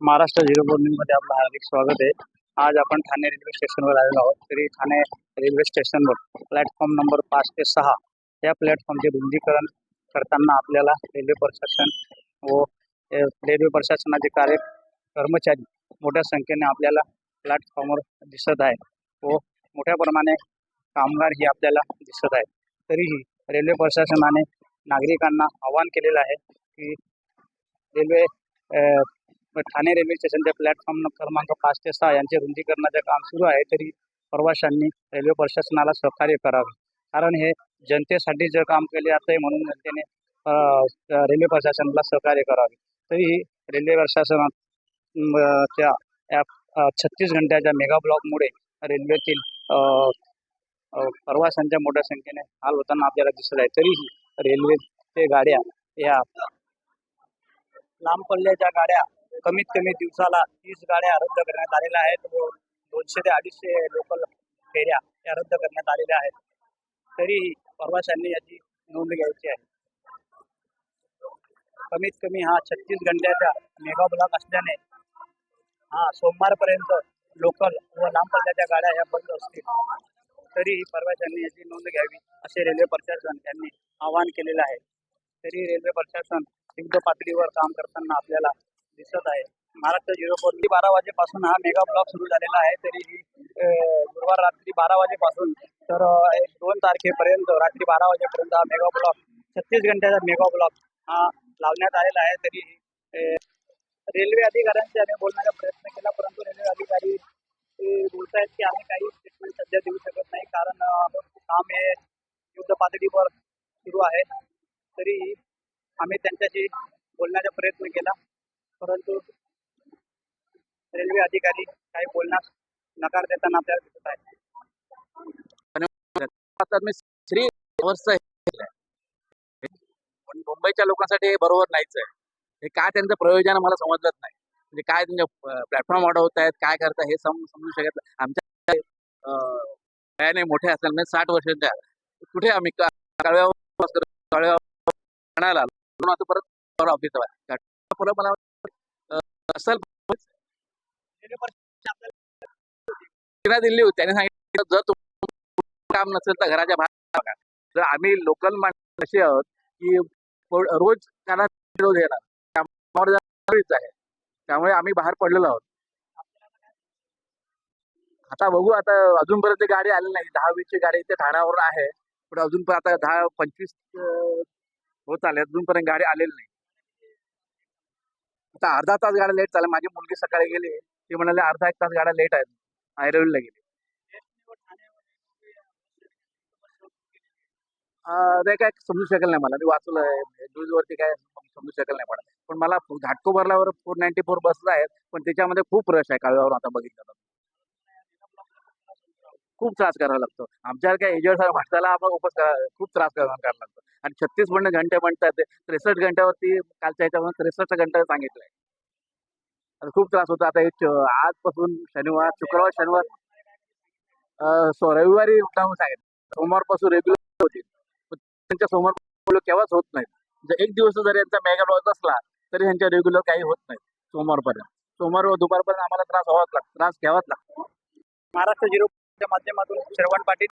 Maharashtra zero मध्ये आपलं हार्दिक स्वागत आहे. आज आपण ठाणे रेल्वे स्टेशनवर आलेलो आहोत. तरी ठाणे रेल्वे स्टेशनवर प्लॅटफॉर्म नंबर पाच ते सहा या प्लॅटफॉर्मचे रुंदीकरण करताना आपल्याला रेल्वे प्रशासन व रेल्वे प्रशासनाचे कार्य कर्मचारी मोठ्या संख्येने आपल्याला प्लॅटफॉर्मवर दिसत आहे व मोठ्या प्रमाणे कामगार ही आपल्याला दिसत आहे तरीही रेल्वे प्रशासनाने नागरिकांना आवाहन केलेलं आहे की रेल्वे ठाणे रेल्वे स्टेशनच्या प्लॅटफॉर्म क्रमांक पाच ते सहा यांचे रुंदीकरणाचे काम सुरू आहे तरी प्रवाशांनी रेल्वे प्रशासनाला सहकार्य करावे. कारण हे जनतेसाठी जे काम केले जाते म्हणून जनतेने रेल्वे प्रशासनाला सहकार्य करावे. तरीही रेल्वे प्रशासनात म, या छत्तीस घंट्याच्या मेगा ब्लॉकमुळे रेल्वेतील प्रवाशांच्या मोठ्या संख्येने हाल होताना आपल्याला दिसत आहे. तरीही रेल्वेचे गाड्या या लांब पल्ल्याच्या गाड्या कमीत कमी दिवसाला तीस गाड्या रद्द करण्यात आलेल्या आहेत व दोनशे ते अडीचशे लोकल फेऱ्या या रद्द करण्यात आलेल्या आहेत. तरीही प्रवाशांनी याची नोंद घ्यायची आहे. कमीत कमी हा छत्तीस घंट्याचा मेगा ब्लॉक असल्याने हा सोमवारपर्यंत लोकल व लांब पल्ल्याच्या गाड्या या बंद असतील. तरीही प्रवाशांनी याची नोंद घ्यावी असे रेल्वे प्रशासन यांनी आवाहन केलेलं आहे. तरी रेल्वे प्रशासन युद्ध पातळीवर काम करताना आपल्याला दिसत आहे. महाराष्ट्र झिरो फोर बारा वाजेपासून हा मेगा ब्लॉक सुरू झालेला आहे. तरी गुरुवार रात्री बारा वाजेपासून तर एक दोन तारखेपर्यंत रात्री बारा वाजेपर्यंत हा मेगा ब्लॉक छत्तीस घंट्याचा मेगा ब्लॉक हा लावण्यात आलेला आहे. तरी रेल्वे अधिकाऱ्यांशी आम्ही बोलण्याचा प्रयत्न केला परंतु रेल्वे अधिकारी बोलत आहेत की आम्ही काही स्टेटमेंट सध्या देऊ शकत नाही कारण काम हे युद्ध पातळीवर सुरू आहे. तरी आम्ही त्यांच्याशी बोलण्याचा प्रयत्न केला. परंतु रेल्वे अधिकारी काही बोलण्यास नकार देताना आपल्याला दिसत आहे. श्री वर्ष पण मुंबईच्या लोकांसाठी हे बरोबर नाहीच आहे. हे काय त्यांचं प्रयोजन मला समजलंच नाही. म्हणजे काय त्यांच्या प्लॅटफॉर्म वाढवत आहेत काय करतात हे समजू शकत आमच्या वयाने मोठे असेल म्हणजे साठ वर्षांच्या कुठे आम्ही कळव्या कळव्या म्हणून आता परत ऑफिस परत मला असेल दिली होती त्याने सांगितलं जर काम नसेल तर घराच्या बाहेर बघा तर आम्ही लोकल माणसं असे आहोत की रोज त्यांना रोज येणार. त्यामुळे आहे. त्यामुळे आम्ही बाहेर पडलेलो आहोत. आता बघू आता अजूनपर्यंत गाडी आली नाही. दहा वीसची गाडी इथे ठाण्यावरून आहे. पण अजून पण आता दहा पंचवीस होत आले. अजूनपर्यंत गाडी आलेली नाही. आता अर्धा तास गाड्या लेट चालेल माझी मुलगी सकाळी गेली. ती म्हणाले अर्धा एक तास गाड्या लेट आहेत. ऐरवलीला गेली. ते काय समजू शकेल नाही मला. मी वाचलंय. न्यूज वरती काय समजू शकेल नाही मला. पण मला घाटकोपरल्यावर फोर नाईन्टी फोर बसेस आहेत. पण त्याच्यामध्ये खूप रश आहे काळव्यावर आता बघितलं तर. खूप त्रास करावा लागतो. आमच्या काय एजंट माणसाला आपण उपस करा- खूप त्रास करावा करावा लागतो. आणि छत्तीस म्हणणं घंटे म्हणतात त्रेसष्ट घंट्यावरती कालच्या याच्यामध्ये त्रेसष्ट घंटे सांगितलंय. आता खूप त्रास होतो. आता हे आजपासून शनिवार शुक्रवार शनिवार सो रविवारी सांगितलं. सोमवारपासून रेग्युलर होतील त्यांच्या सोमवार केव्हाच होत नाही. जर एक दिवस जर यांचा मेगा ब्लॉक असला तरी यांच्या रेग्युलर काही होत नाही सोमवारपर्यंत. सोमवार व दुपारपर्यंत आम्हाला त्रास व्हावाच लागतो. त्रास घ्यावाच लागतो. महाराष्ट्र झिरोच्या माध्यमातून श्रवण पाटील